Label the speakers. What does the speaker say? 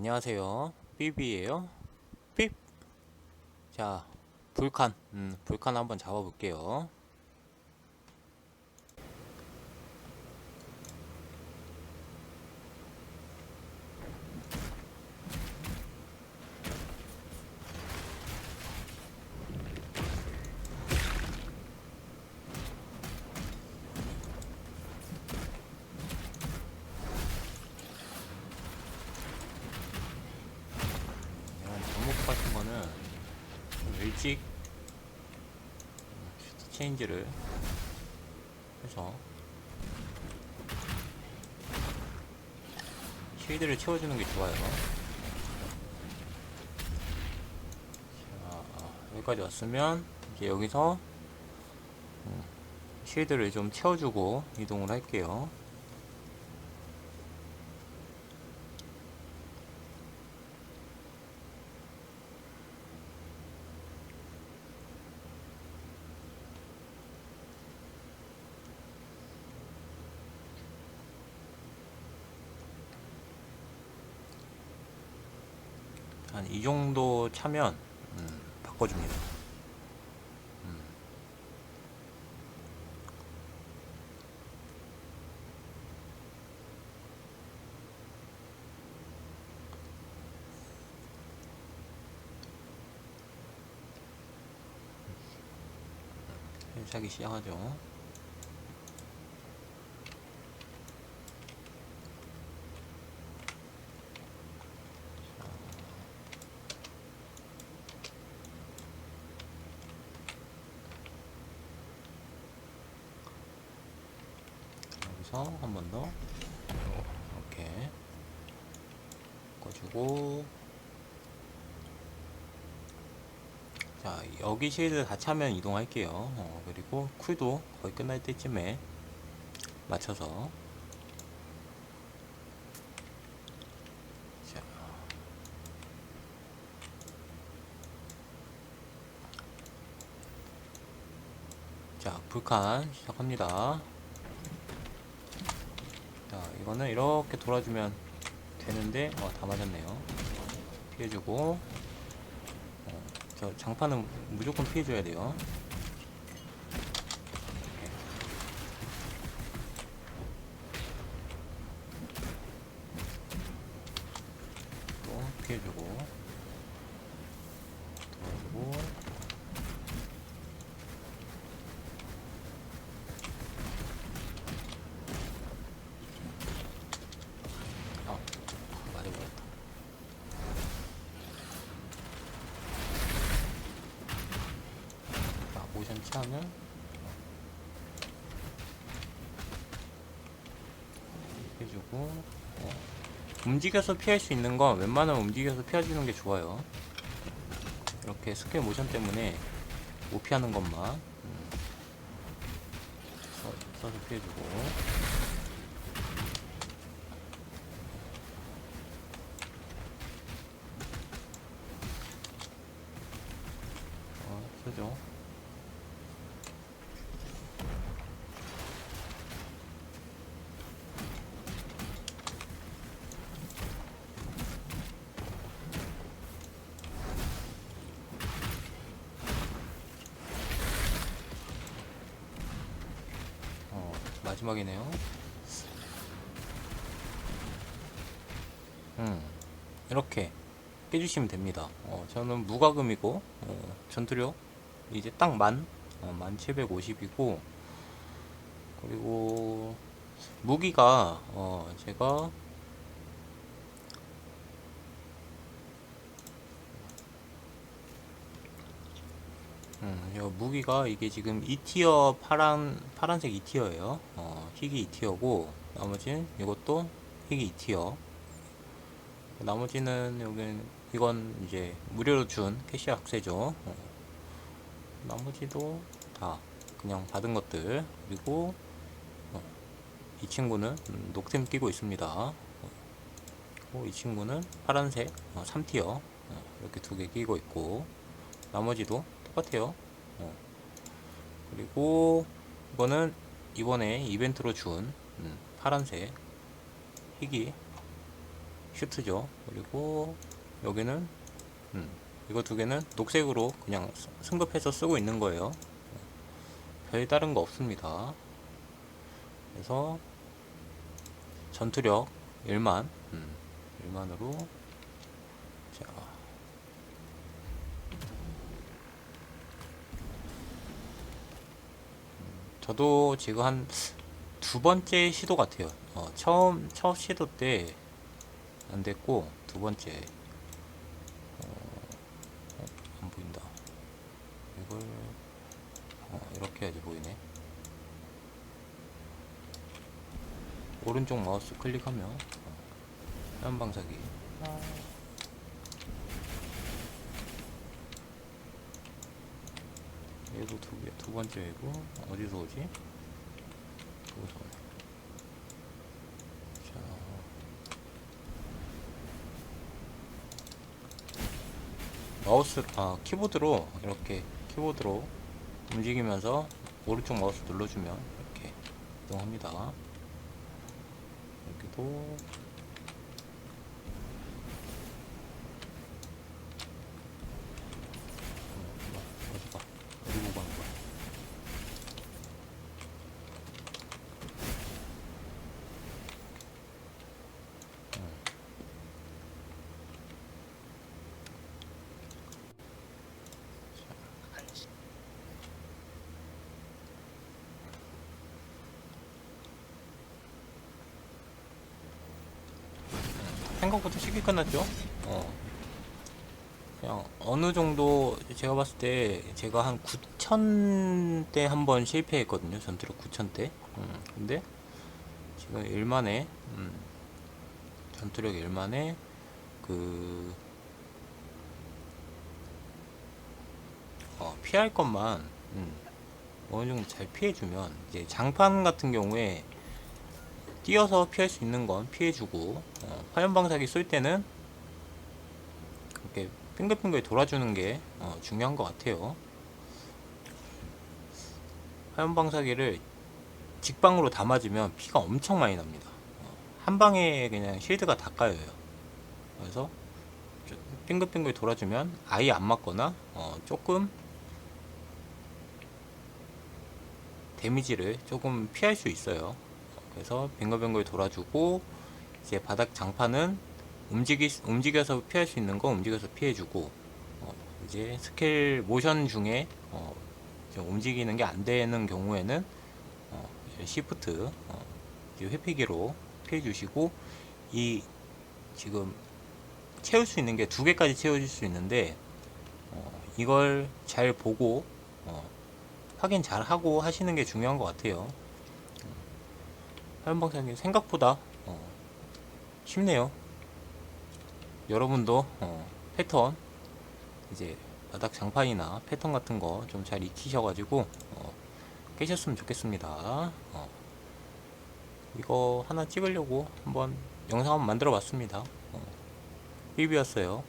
Speaker 1: 안녕하세요. 삐비예요. 삐. 자, 불칸. 음, 불칸 한번 잡아 볼게요. 이런 종목 같은 거는 좀 일찍 슈트 체인지를 해서 쉐이드를 채워주는 게 좋아요. 자, 여기까지 왔으면 이제 여기서 음, 쉐이드를 좀 채워주고 이동을 할게요. 한 이 정도 차면 음, 바꿔줍니다. 음. 차기 시작하죠. 여기서 한 번 더. 이렇게 꺼주고. 자 여기 쉐이드 다 차면 이동할게요. 어, 그리고 쿨도 거의 끝날 때쯤에 맞춰서. 자. 자, 불칸 시작합니다. 자, 이거는 이렇게 돌아주면 되는데, 어, 다 맞았네요. 피해주고, 어, 저 장판은 무조건 피해줘야 돼요. 피해주고, 아, 맞아버렸다. 자, 모션 취하면 해주고 어. 움직여서 피할 수 있는 건 웬만하면 움직여서 피해주는 게 좋아요. 이렇게 스퀘어 모션 때문에 못 피하는 것만 음. 써, 써서 피해주고 어, 쓰죠. 어, 마지막이네요. 음, 이렇게 깨주시면 됩니다. 어, 저는 무과금이고, 어, 전투력 이제 딱 만, 어, 만 750이고, 그리고 무기가, 어, 제가 음, 요 무기가 이게 지금 2티어 파란, 파란색 2티어예요. 어, 희귀 2티어고, 나머지는 이것도 희귀 2티어. 나머지는 여기는 이건 이제 무료로 준 캐시 악세죠. 어. 나머지도 다 그냥 받은 것들. 그리고 어, 이 친구는 음, 녹템 끼고 있습니다. 어. 이 친구는 파란색 어, 3티어 어, 이렇게 두 개 끼고 있고 나머지도 똑같아요. 어. 그리고 이거는 이번에 이벤트로 준 음, 파란색 희귀 슈트죠. 그리고 여기는 음, 이거 두 개는 녹색으로 그냥 스- 승급해서 쓰고 있는 거예요. 별 다른 거 없습니다. 그래서 전투력 1만 음, 1만으로 자 저도 지금 한 두 번째 시도 같아요. 어, 처음 첫 시도 때 안 됐고 두 번째 어, 어, 안 보인다. 이걸 어, 이렇게 해야지 보이네. 오른쪽 마우스 클릭하면 어, 화면 방사기 얘도 두 개, 두 번째 이고 어디서 오지? 오네. 자, 마우스 아 키보드로 이렇게 키보드로 움직이면서 오른쪽 마우스 눌러주면 이렇게 이동합니다. 여기도 어, 어디 봐 어디 보고 하는 거야? 생각보다 쉽게 끝났죠? 어. 그냥 어느 정도 제가 봤을 때 제가 한 9,000대 한 번 실패했거든요. 전투력 9,000대. 음, 근데 지금 1만에 음, 전투력 1만에 그 어, 피할 것만 음, 어느 정도 잘 피해주면 이제 장판 같은 경우에 뛰어서 피할 수 있는 건 피해주고 어, 화염방사기 쏠 때는 이렇게 빙글빙글 돌아주는 게 어, 중요한 것 같아요. 화염방사기를 직방으로 다 맞으면 피가 엄청 많이 납니다. 어, 한 방에 그냥 실드가 다 까여요. 그래서 좀 빙글빙글 돌아주면 아예 안 맞거나 어, 조금 데미지를 조금 피할 수 있어요. 그래서 빙글빙글 돌아주고 이제 바닥 장판은 움직이 움직여서 피할 수 있는 거 움직여서 피해주고 어, 이제 스킬 모션 중에 어, 움직이는 게 안 되는 경우에는 어, 시프트 어, 회피기로 피해주시고 이 지금 채울 수 있는 게 두 개까지 채워질 수 있는데 어, 이걸 잘 보고 어, 확인 잘 하고 하시는 게 중요한 것 같아요. 화염방사님 생각보다 어, 쉽네요. 여러분도 어, 패턴 이제 바닥 장판이나 패턴 같은 거 좀 잘 익히셔가지고 어, 깨셨으면 좋겠습니다. 어, 이거 하나 찍으려고 한번 영상 한번 만들어 봤습니다. 어, 리뷰였어요.